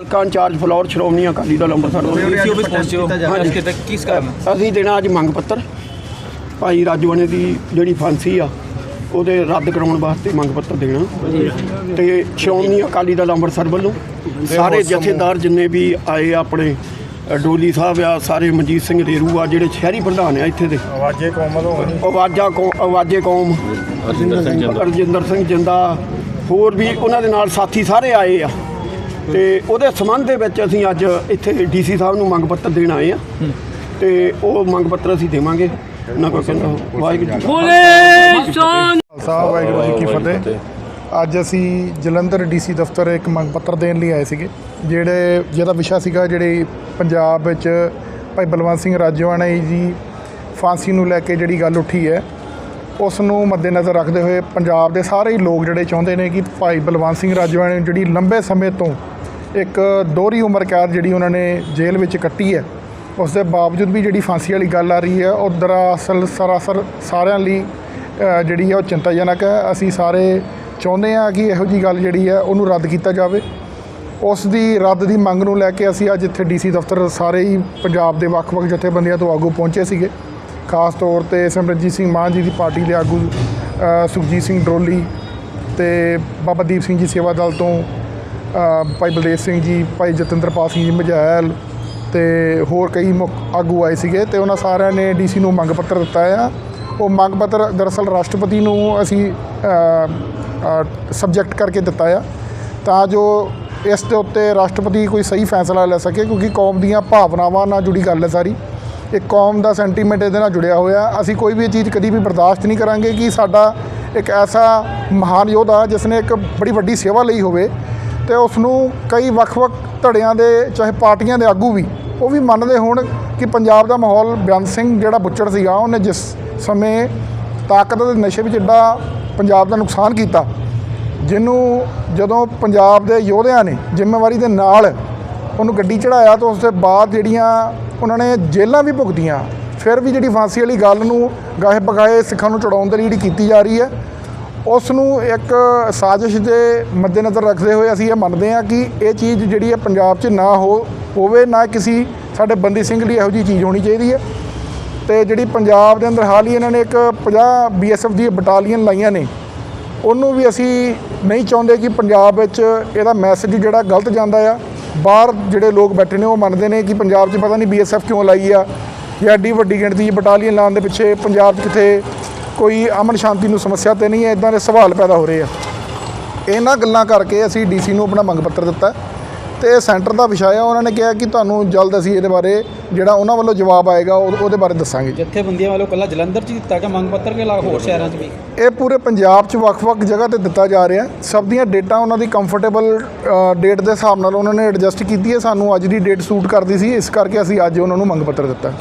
ਹਲਕਾ in-charge floor Shiromani Akali Dal Amritsar ਤੋਂ। DC office ਪਹੁੰਚੇ ਹੋ। ਅੱਜ ਕਿਤੇ ਕਿਸ ਕਾਰਨ? ਅਸੀਂ ਦੇਣਾ ਅੱਜ ਮੰਗ ਪੱਤਰ ਭਾਈ ਰਾਜਵਾਨੇ ਦੀ ਜਿਹੜੀ ਫਾਂਸੀ ਆ ਉਹਦੇ ਰੱਦ ਕਰਾਉਣ ਵਾਸਤੇ ਮੰਗ ਪੱਤਰ ਦੇਣਾ। ਤੇ ਸ਼੍ਰੋਮਣੀ ਅਕਾਲੀ ਦਲ ਅੰਮ੍ਰਿਤਸਰ ਵੱਲੋਂ ਸਾਰੇ ਜਥੇਦਾਰ ਜਿੰਨੇ ਵੀ ਆਏ ਆ ਆਪਣੇ ਡੋਲੀ ਸਾਹਿਬ ਆ ਸਾਰੇ ਮਨਜੀਤ ਸਿੰਘ ਰੇਰੂ ਆ ਜਿਹੜੇ ਸ਼ਹਿਰੀ ਪ੍ਰਧਾਨ ਆ ਇੱਥੇ ਦੇ। ਆਵਾਜ਼ੇ ਕੋਮਲ ਹੋਣੀ। ਆਵਾਜ਼ਾ ਕੌ ਆਵਾਜ਼ੇ ਕੌਮ ਅਰਜਿੰਦਰ ਸਿੰਘ ਜਿੰਦਾ ਹੋਰ ਵੀ ਉਹਨਾਂ ਦੇ ਨਾਲ ਸਾਥੀ ਸਾਰੇ ਆਏ ਆ। ਤੇ ਉਹਦੇ ਸੰਬੰਧ ਦੇ ਵਿੱਚ ਅਸੀਂ ਅੱਜ ਇੱਥੇ ਡੀਸੀ ਸਾਹਿਬ ਨੂੰ ਮੰਗ ਪੱਤਰ ਦੇਣ ਆਏ ਆ। ਤੇ ਉਹ ਮੰਗ ਪੱਤਰ ਅਸੀਂ ਦੇਵਾਂਗੇ। ਨਾ ਕੋਈ ਕਹਿੰਦਾ ਵਾਹਿਗੁਰੂ ਜੀ ਕਾ ਖਾਲਸਾ। ਵਾਹਿਗੁਰੂ ਜੀ ਕੀ ਫਤਿਹ। ਅੱਜ ਅਸੀਂ ਜਲੰਧਰ ਡੀਸੀ ਦਫ਼ਤਰ ਇੱਕ ਮੰਗ ਪੱਤਰ ਦੇਣ ਲਈ ਆਏ ਸੀਗੇ। ਜਿਹੜੇ ਜਿਹਦਾ ਵਿਸ਼ਾ ਸੀਗਾ ਜਿਹੜੇ ਪੰਜਾਬ ਵਿੱਚ ਭਾਈ ਬਲਵੰਤ ਸਿੰਘ ਰਾਜੋਆਣਾ ਜੀ ਫਾਂਸੀ ਨੂੰ ਲੈ ਕੇ ਜਿਹੜੀ ਗੱਲ ਉੱਠੀ ਹੈ ਉਸ ਨੂੰ ਮੱਦੇਨਜ਼ਰ ਰੱਖਦੇ ਹੋਏ ਪੰਜਾਬ ਦੇ ਸਾਰੇ ਹੀ ਲੋਕ ਜਿਹੜੇ ਚਾਹੁੰਦੇ ਨੇ ਕਿ ਭਾਈ ਬਲਵੰਤ ਸਿੰਘ ਰਾਜੋਆਣਾ ਨੇ ਜਿਹੜੀ ਲੰਬੇ ਸਮੇਂ ਤੋਂ ਇੱਕ ਦੋਹਰੀ ਉਮਰ ਕੈਦ ਜਿਹੜੀ ਉਹਨਾਂ ਨੇ ਜੇਲ੍ਹ ਵਿੱਚ ਕੱਟੀ ਹੈ ਉਸ ਦੇ ਬਾਵਜੂਦ ਵੀ ਜਿਹੜੀ ਫਾਂਸੀ ਵਾਲੀ ਗੱਲ ਆ ਰਹੀ ਹੈ, ਉਹ ਦਰਅਸਲ ਸਰਾਸਰ ਸਾਰਿਆਂ ਲਈ ਜਿਹੜੀ ਹੈ ਉਹ ਚਿੰਤਾਜਨਕ ਹੈ। ਅਸੀਂ ਸਾਰੇ ਚਾਹੁੰਦੇ ਹਾਂ ਕਿ ਇਹੋ ਜੀ ਗੱਲ ਜਿਹੜੀ ਹੈ ਉਹਨੂੰ ਰੱਦ ਕੀਤਾ ਜਾਵੇ। ਉਸ ਦੀ ਰੱਦ ਦੀ ਮੰਗ ਨੂੰ ਲੈ ਕੇ ਅਸੀਂ ਅੱਜ ਇੱਥੇ ਡੀਸੀ ਦਫ਼ਤਰ ਸਾਰੇ ਹੀ ਪੰਜਾਬ ਦੇ ਵੱਖ-ਵੱਖ ਜਥੇਬੰਦੀਆਂ ਤੋਂ ਆਗੂ ਪਹੁੰਚੇ ਸੀਗੇ। ਖਾਸ ਤੌਰ ਤੇ ਸਿਮਰਨਜੀਤ ਸਿੰਘ ਮਾਨ ਜੀ ਦੀ ਪਾਰਟੀ ਦੇ ਆਗੂ ਸੁਖਜੀਤ ਸਿੰਘ ਡਰੋਲੀ ਤੇ ਬਾਬਾ ਦੀਪ ਸਿੰਘ ਜੀ ਸੇਵਾ ਦਲ ਤੋਂ ਭਾਈ ਬਲਦੇਵ ਸਿੰਘ ਜੀ, ਭਾਈ ਜਤਿੰਦਰਪਾਲ ਸਿੰਘ ਜੀ ਮਝੈਲ ਤੇ ਹੋਰ ਕਈ ਮੁੱਖ ਆਗੂ ਆਏ ਸੀਗੇ ਤੇ ਉਹਨਾਂ ਸਾਰਿਆਂ ਨੇ ਡੀਸੀ ਨੂੰ ਮੰਗ ਪੱਤਰ ਦਿੱਤਾ ਆ। ਉਹ ਮੰਗ ਪੱਤਰ ਦਰਅਸਲ ਰਾਸ਼ਟਰਪਤੀ ਨੂੰ ਅਸੀਂ ਸਬਜੈਕਟ ਕਰਕੇ ਦਿੱਤਾ ਆ ਤਾਂ ਜੋ ਇਸ ਦੇ ਉੱਤੇ ਰਾਸ਼ਟਰਪਤੀ ਕੋਈ ਸਹੀ ਫੈਸਲਾ ਲੈ ਸਕੇ ਕਿਉਂਕਿ ਕੌਮ ਦੀਆਂ ਭਾਵਨਾਵਾਂ ਨਾਲ ਜੁੜੀ ਗੱਲ ਹੈ ਸਾਰੀ। ਇਹ ਕੌਮ ਦਾ ਸੈਂਟੀਮੈਂਟ ਇਹਦੇ ਨਾਲ ਜੁੜਿਆ ਹੋਇਆ। ਅਸੀਂ ਕੋਈ ਵੀ ਚੀਜ਼ ਕਦੀ ਵੀ ਬਰਦਾਸ਼ਤ ਨਹੀਂ ਕਰਾਂਗੇ ਕਿ ਸਾਡਾ ਇੱਕ ਐਸਾ ਮਹਾਨ ਯੋਧਾ ਜਿਸ ਨੇ ਇੱਕ ਬੜੀ ਵੱਡੀ ਸੇਵਾ ਲਈ ਹੋਵੇ ਤੇ ਉਸ ਨੂੰ ਕਈ ਵੱਖ-ਵੱਖ ਧੜਿਆਂ ਦੇ, ਚਾਹੇ ਪਾਰਟੀਆਂ ਦੇ ਆਗੂ ਵੀ, ਉਹ ਵੀ ਮੰਨਦੇ ਹੋਣ ਕਿ ਪੰਜਾਬ ਦਾ ਮਾਹੌਲ ਬੇਅੰਤ ਸਿੰਘ ਜਿਹੜਾ ਬੁੱਚੜ ਸੀਗਾ, ਉਹਨੇ ਜਿਸ ਸਮੇਂ ਤਾਕਤ ਦੇ ਨਸ਼ੇ ਵਿੱਚ ਏਡਾ ਪੰਜਾਬ ਦਾ ਨੁਕਸਾਨ ਕੀਤਾ, ਜਿਹਨੂੰ ਜਦੋਂ ਪੰਜਾਬ ਦੇ ਯੋਧਿਆਂ ਨੇ ਜ਼ਿੰਮੇਵਾਰੀ ਦੇ ਨਾਲ ਉਹਨੂੰ ਗੱਡੀ ਚੜਾਇਆ ਤਾਂ ਉਸ ਦੇ ਬਾਅਦ ਜਿਹੜੀਆਂ ਉਹਨਾਂ ਨੇ ਜੇਲ੍ਹਾਂ ਵੀ ਭੁਗਤੀਆਂ, ਫਿਰ ਵੀ ਜਿਹੜੀ ਫਾਂਸੀ ਵਾਲੀ ਗੱਲ ਨੂੰ ਗਾਹੇ ਬਗਾਏ ਸਿੱਖਾਂ ਨੂੰ ਚੜਾਉਣ ਦੇ ਲਈ ਜਿਹੜੀ ਕੀਤੀ ਜਾ ਰਹੀ ਹੈ ਉਸ ਨੂੰ ਇੱਕ ਸਾਜ਼ਿਸ਼ ਦੇ ਮੱਦੇਨਜ਼ਰ ਰੱਖਦੇ ਹੋਏ ਅਸੀਂ ਇਹ ਮੰਨਦੇ ਹਾਂ ਕਿ ਇਹ ਚੀਜ਼ ਜਿਹੜੀ ਹੈ ਪੰਜਾਬ 'ਚ ਨਾ ਹੋ ਹੋਵੇ, ਨਾ ਕਿਸੇ ਸਾਡੇ ਬੰਦੀ ਸਿੰਘ ਲਈ ਇਹੋ ਜਿਹੀ ਚੀਜ਼ ਹੋਣੀ ਚਾਹੀਦੀ ਹੈ। ਤੇ ਜਿਹੜੀ ਪੰਜਾਬ ਦੇ ਅੰਦਰ ਹਾਲ ਹੀ ਇਹਨਾਂ ਨੇ ਇੱਕ 50 ਬੀਐਸਐਫ ਦੀ ਬਟਾਲੀਅਨ ਲਾਈਆਂ ਨੇ, ਉਹਨੂੰ ਵੀ ਅਸੀਂ ਨਹੀਂ ਚਾਹੁੰਦੇ ਕਿ ਪੰਜਾਬ ਵਿੱਚ ਇਹਦਾ ਮੈਸੇਜ ਜਿਹੜਾ ਗਲਤ ਜਾਂਦਾ ਆ। ਬਾਹਰ ਜਿਹੜੇ ਲੋਕ ਬੈਠੇ ਨੇ ਉਹ ਮੰਨਦੇ ਨੇ ਕਿ ਪੰਜਾਬ 'ਚ ਪਤਾ ਨਹੀਂ ਬੀਐਸਐਫ ਕਿਉਂ ਲਾਈ ਆ, ਜਾਂ ਐਡੀ ਵੱਡੀ ਗਿਣਤੀ 'ਚ ਬਟਾਲੀਅਨ ਲਾਉਣ ਦੇ ਪਿੱਛੇ ਪੰਜਾਬ 'ਚ ਕਿਤੇ ਕੋਈ ਅਮਨ ਸ਼ਾਂਤੀ ਨੂੰ ਸਮੱਸਿਆ ਤੇ ਨਹੀਂ ਹੈ ਇਦਾਂ ਦੇ ਸਵਾਲ ਪੈਦਾ ਹੋ ਰਹੇ ਆ। ਇਹਨਾਂ ਗੱਲਾਂ ਕਰਕੇ ਅਸੀਂ ਡੀਸੀ ਨੂੰ ਆਪਣਾ ਮੰਗ ਪੱਤਰ ਦਿੱਤਾ ਤੇ ਇਹ ਸੈਂਟਰ ਦਾ ਵਿਸ਼ਾ ਆ। ਉਹਨਾਂ ਨੇ ਕਿਹਾ ਕਿ ਤੁਹਾਨੂੰ ਜਲਦ ਅਸੀਂ ਇਹਦੇ ਬਾਰੇ ਜਿਹੜਾ ਉਹਨਾਂ ਵੱਲੋਂ ਜਵਾਬ ਆਏਗਾ ਉਹ- ਉਹਦੇ ਬਾਰੇ ਦੱਸਾਂਗੇ ਜਥੇਬੰਦੀਆਂ ਵੱਲੋਂ ਕੱਲਾ ਜਲੰਧਰ 'ਚ ਹੀ ਦਿੱਤਾ ਗਿਆ ਮੰਗ ਪੱਤਰ ਕੇ ਇਲਾਵਾ ਹੋਰ ਸ਼ਹਿਰਾਂ 'ਚ ਵੀ? ਇਹ ਪੂਰੇ ਪੰਜਾਬ 'ਚ ਵੱਖ-ਵੱਖ ਜਗ੍ਹਾ ਤੇ ਦਿੱਤਾ ਜਾ ਰਿਹਾ। ਸਭ ਦੀਆਂ ਡੇਟਾ ਉਹਨਾਂ ਦੀ ਕੰਫਰਟੇਬਲ ਡੇਟ ਦੇ ਹਿਸਾਬ ਨਾਲ ਉਹਨਾਂ ਨੇ ਐਡਜਸਟ ਕੀਤੀ ਹੈ। ਸਾਨੂੰ ਅੱਜ ਦੀ ਡੇਟ ਸੂਟ ਕਰਦੀ ਸੀ। ਇਸ ਕਰਕੇ ਅਸੀਂ ਅੱਜ ਉਹਨਾਂ ਨੂੰ ਮੰਗ ਪੱਤਰ ਦਿੱਤਾ।